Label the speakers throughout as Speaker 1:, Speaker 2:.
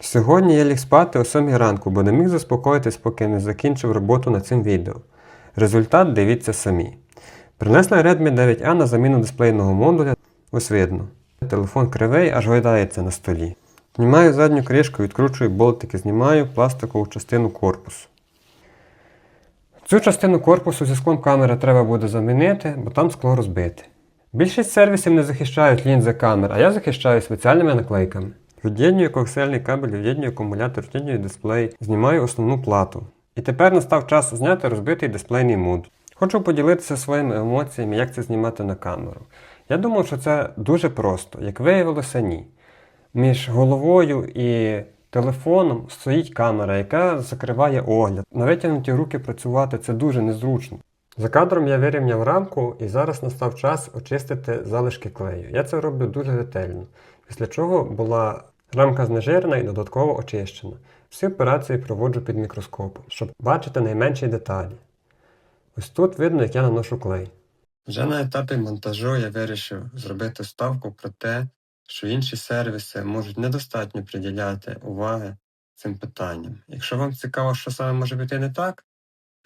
Speaker 1: Сьогодні я ліг спати о 7 ранку, бо не міг заспокоїтись, поки не закінчив роботу над цим відео. Результат дивіться самі. Принесла Redmi 9A на заміну дисплейного модуля. Ось видно. Телефон кривий, аж гойдається на столі. Знімаю задню кришку, відкручую болтики, знімаю пластикову частину корпусу. Цю частину корпусу зі склом камери треба буде замінити, бо там скло розбите. Більшість сервісів не захищають лінзи камер, а я захищаю спеціальними наклейками. Від'єднюю коаксіальний кабель, від'єднюю акумулятор, від'єднюю дисплей, знімаю основну плату. І тепер настав час зняти розбитий дисплейний модуль. Хочу поділитися своїми емоціями, як це знімати на камеру. Я думав, що це дуже просто, як виявилося, ні. Між головою і телефоном стоїть камера, яка закриває огляд. На витягнуті руки працювати це дуже незручно. За кадром я вирівняв рамку і зараз настав час очистити залишки клею. Я це роблю дуже ретельно, після чого була рамка знежирена і додатково очищена. Всі операції проводжу під мікроскопом, щоб бачити найменші деталі. Ось тут видно, як я наношу клей. Вже на етапі монтажу я вирішив зробити ставку про те, що інші сервіси можуть недостатньо приділяти уваги цим питанням. Якщо вам цікаво, що саме може піти не так,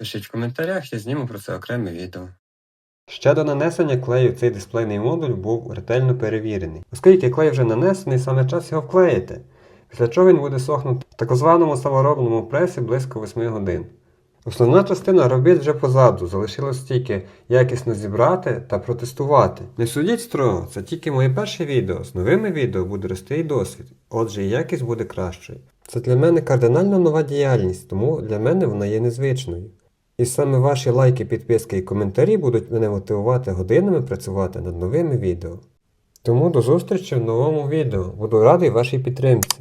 Speaker 1: пишіть в коментарях, я зніму про це окреме відео. Ще до нанесення клею цей дисплейний модуль був ретельно перевірений. Оскільки клей вже нанесений, саме час його вклеїти, після чого він буде сохнути в так званому саморобному пресі близько 8 годин. Основна частина робіт вже позаду, залишилось тільки якісно зібрати та протестувати. Не судіть строго, це тільки моє перше відео. З новими відео буде рости і досвід, отже і якість буде кращою. Це для мене кардинально нова діяльність, тому для мене вона є незвичною. І саме ваші лайки, підписки і коментарі будуть мене мотивувати годинами працювати над новими відео. Тому до зустрічі в новому відео. Буду радий вашій підтримці.